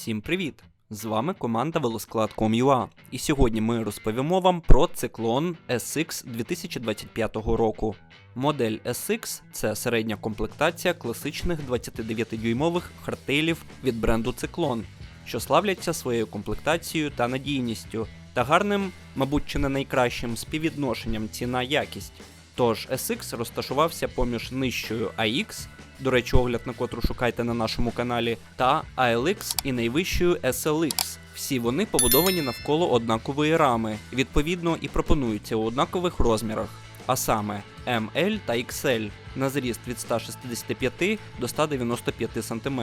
Всім привіт! З вами команда Велосклад.com.ua і сьогодні ми розповімо вам про циклон SX 2025 року. Модель SX це середня комплектація класичних 29-дюймових хардтейлів від бренду Циклон, що славляться своєю комплектацією та надійністю, та гарним, мабуть, чи не найкращим співвідношенням ціна-якість. Тож SX розташувався поміж нижчою AX, до речі, огляд на котру шукайте на нашому каналі, та ALX і найвищою SLX. Всі вони побудовані навколо однакової рами, відповідно і пропонуються у однакових розмірах, а саме ML та XL на зріст від 165 до 195 см.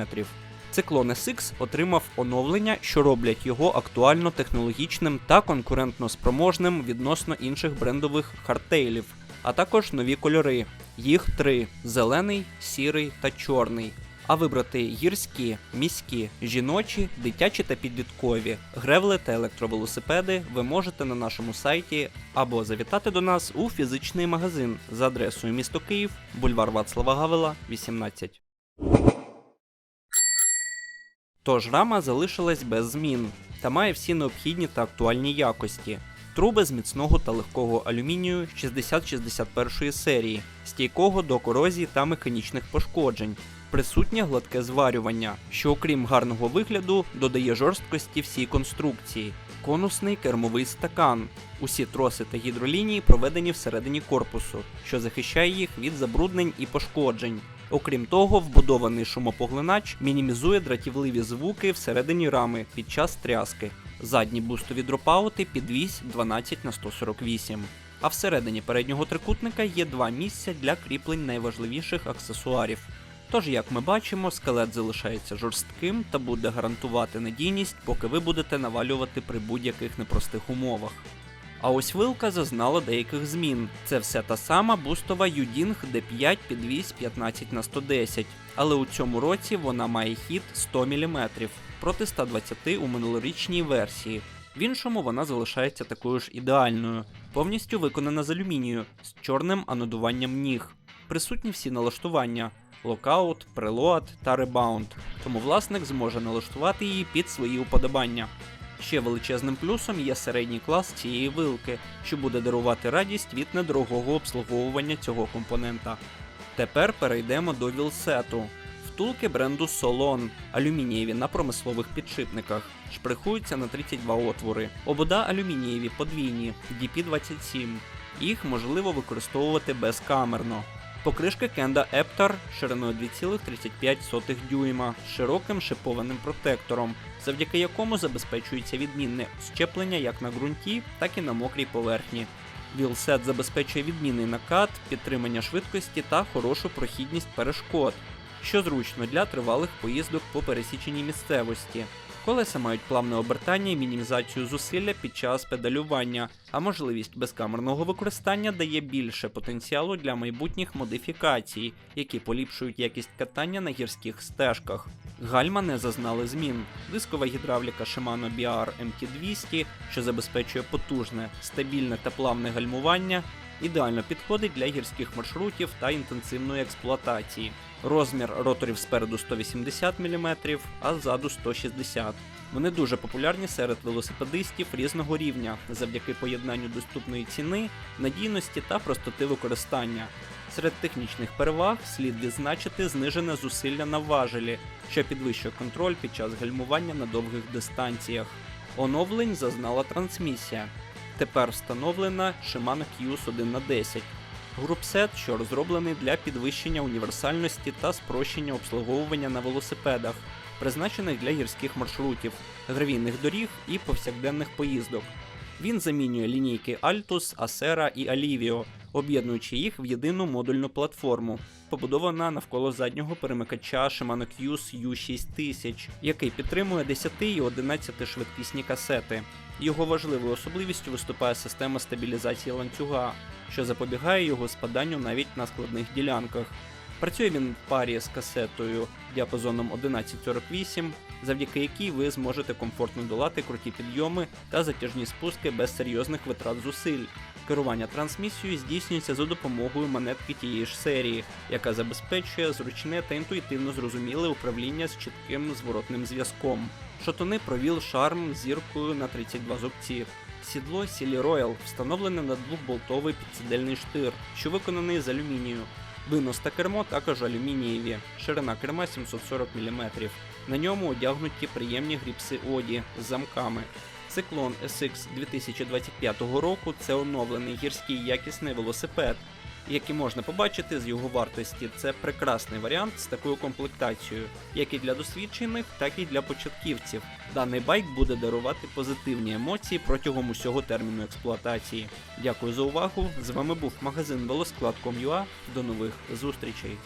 Циклон SX отримав оновлення, що роблять його актуально технологічним та конкурентно спроможним відносно інших брендових хардтейлів, а також нові кольори. Їх три: зелений, сірий та чорний. А вибрати гірські, міські, жіночі, дитячі та підліткові, гревли та електровелосипеди ви можете на нашому сайті або завітати до нас у фізичний магазин за адресою місто Київ, бульвар Вацлава Гавела, 18. Тож рама залишилась без змін та має всі необхідні та актуальні якості. Труби з міцного та легкого алюмінію 6061 серії, стійкого до корозії та механічних пошкоджень. Присутнє гладке зварювання, що, окрім гарного вигляду, додає жорсткості всій конструкції, конусний кермовий стакан. Усі троси та гідролінії проведені всередині корпусу, що захищає їх від забруднень і пошкоджень. Окрім того, вбудований шумопоглинач мінімізує дратівливі звуки всередині рами під час тряски. Задні бустові дропаути підвісь 12 на 148. А всередині переднього трикутника є два місця для кріплень найважливіших аксесуарів. Тож, як ми бачимо, скелет залишається жорстким та буде гарантувати надійність, поки ви будете навалювати при будь-яких непростих умовах. А ось вилка зазнала деяких змін. Це все та сама бустова Uding D5 підвісь 15 на 110, але у цьому році вона має хід 100 мм проти 120 у минулорічній версії. В іншому вона залишається такою ж ідеальною, повністю виконана з алюмінію з чорним анодуванням ніг. Присутні всі налаштування: локаут, прелоад та ребаунд, тому власник зможе налаштувати її під свої уподобання. Ще величезним плюсом є середній клас цієї вилки, що буде дарувати радість від недорогого обслуговування цього компонента. Тепер перейдемо до вілсету. Втулки бренду Solon, алюмінієві на промислових підшипниках, шприхуються на 32 отвори. Обода алюмінієві подвійні DP27. Їх можливо використовувати безкамерно. Покришка Kenda Eptar шириною 2,35 дюйма з широким шипованим протектором, завдяки якому забезпечується відмінне щеплення як на ґрунті, так і на мокрій поверхні. Вілсет забезпечує відмінний накат, підтримання швидкості та хорошу прохідність перешкод, що зручно для тривалих поїздок по пересіченій місцевості. Колеса мають плавне обертання і мінімізацію зусилля під час педалювання, а можливість безкамерного використання дає більше потенціалу для майбутніх модифікацій, які поліпшують якість катання на гірських стежках. Гальма не зазнали змін. Дискова гідравліка Shimano BR MT200, що забезпечує потужне, стабільне та плавне гальмування, ідеально підходить для гірських маршрутів та інтенсивної експлуатації. Розмір роторів спереду 180 мм, а ззаду 160 Вони дуже популярні серед велосипедистів різного рівня завдяки поєднанню доступної ціни, надійності та простоти використання. Серед технічних переваг слід відзначити знижене зусилля на важелі, що підвищує контроль під час гальмування на довгих дистанціях. Оновлень зазнала трансмісія. Тепер встановлена Shimano QS 1 на 10 Групсет, що розроблений для підвищення універсальності та спрощення обслуговування на велосипедах, призначених для гірських маршрутів, гравійних доріг і повсякденних поїздок. Він замінює лінійки Altus, Acera і Alivio, об'єднуючи їх в єдину модульну платформу, побудована навколо заднього перемикача Shimano QS U6000, який підтримує 10 і 11 швидкісні касети. Його важливою особливістю виступає система стабілізації ланцюга, що запобігає його спаданню навіть на складних ділянках. Працює він в парі з касетою діапазоном 1148, завдяки якій ви зможете комфортно долати круті підйоми та затяжні спуски без серйозних витрат зусиль. Керування трансмісією здійснюється за допомогою монетки тієї ж серії, яка забезпечує зручне та інтуїтивно зрозуміле управління з чітким зворотним зв'язком. Шотуни провіл шарм зіркою на 32 зубці. Сідло Сілі Роял встановлене на двохболтовий підсидельний штир, що виконаний з алюмінію. Винос та кермо також алюмінієві, ширина керма 740 мм. На ньому одягнуті приємні гріпси Оді з замками. Циклон SX 2025 року це оновлений гірський якісний велосипед, який можна побачити з його вартості. Це прекрасний варіант з такою комплектацією, як і для досвідчених, так і для початківців. Даний байк буде дарувати позитивні емоції протягом усього терміну експлуатації. Дякую за увагу. З вами був магазин велосклад.com.ua. До нових зустрічей.